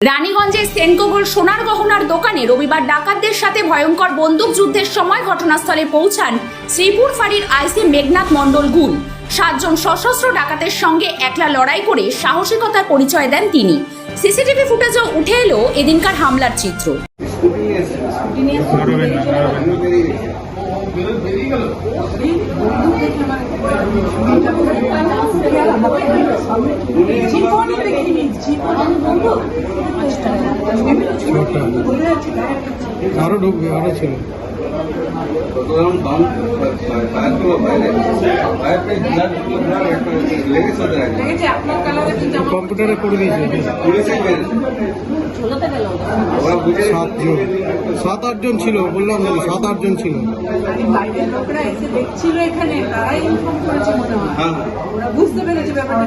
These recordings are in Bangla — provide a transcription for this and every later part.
রানীগঞ্জের সেনকোগর সোনার গহনার দোকানে রবিবার ডাকাতদের সাথে ভয়ঙ্কর বন্দুক যুদ্ধের সময় ঘটনাস্থলে পৌঁছান শ্রীপুর ফাঁড়ির আইসি মেঘনাথ মণ্ডল গুল। সাতজন সশস্ত্র ডাকাতের সঙ্গে একলা লড়াই করে সাহসিকতার পরিচয় দেন তিনি। সিসিটিভি ফুটেজও উঠে এলো এদিনকার হামলার চিত্র। জীবনে দেখিনি জীবনে বলব? আরও ঢুকবে আরও ছিল কম্পিউটারে করে দিয়েছে সাতজন সাত আটজন ছিল। বললাম সাত আটজন ছিল এখানে, তারাই ইনফর্ম করেছে মনে হয়। বুঝতে পেরেছে ব্যাপারটা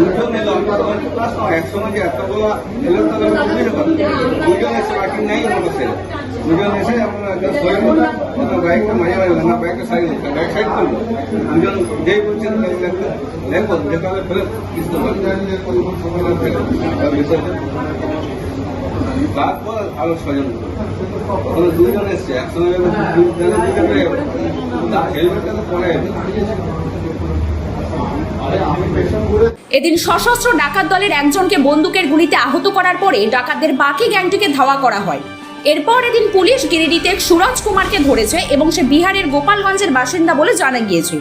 পায়ে মেরে পায়ে পেয়েছে দুটো নিল একসঙ্গে এতগুলো এলো তাহলে বুঝতে পারতো দুজন এসে বাকি নেই হলো সে দুজন এসে আপনার সরে বাইকটা মাঝে মাঝে না বাইকটা সাইড বাইক সাইড করল দুজন যেই বলছেন দেখব দেখালে ফেলে কিছু তারপর আরও ছজন ওখানে দুজন এসছে একসঙ্গে হেলমেটটা তো পরে এদিন সশস্ত্র ডাকাত দলের একজনকে বন্দুকের গুলিতে আহত করার পরে ডাকাতদের বাকি গ্যাংটিকে ধাওয়া করা হয়। এরপর এদিন পুলিশ গিরিডিতে সুরজ কুমারকে ধরেছে এবং সে বিহারের গোপালগঞ্জের বাসিন্দা বলে জানা গিয়েছে।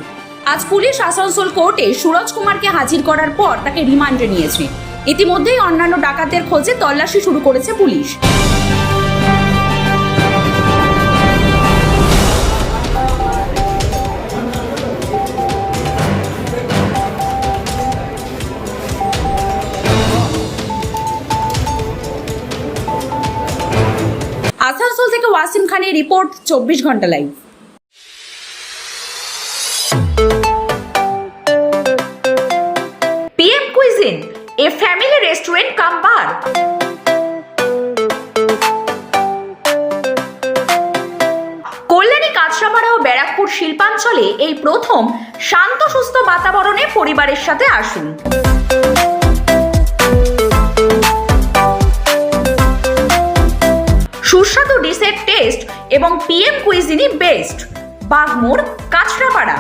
আজ পুলিশ আসানসোল কোর্টে সুরজ কুমারকে হাজির করার পর তাকে রিমান্ডে নিয়েছে। ইতিমধ্যেই অন্যান্য ডাকাতদের খোঁজে তল্লাশি শুরু করেছে পুলিশ। ওয়াসিম খানের রিপোর্ট, চব্বিশ ঘণ্টা live PM cuisine a family restaurant cum bar Kalyani Kanchrapara ও ব্যারাকপুর শিল্পাঞ্চলে এই প্রথম শান্ত, সুস্থ বাতাবরণে পরিবারের সাথে আসুন। PM cuisine best Bagmor Kanchrapara.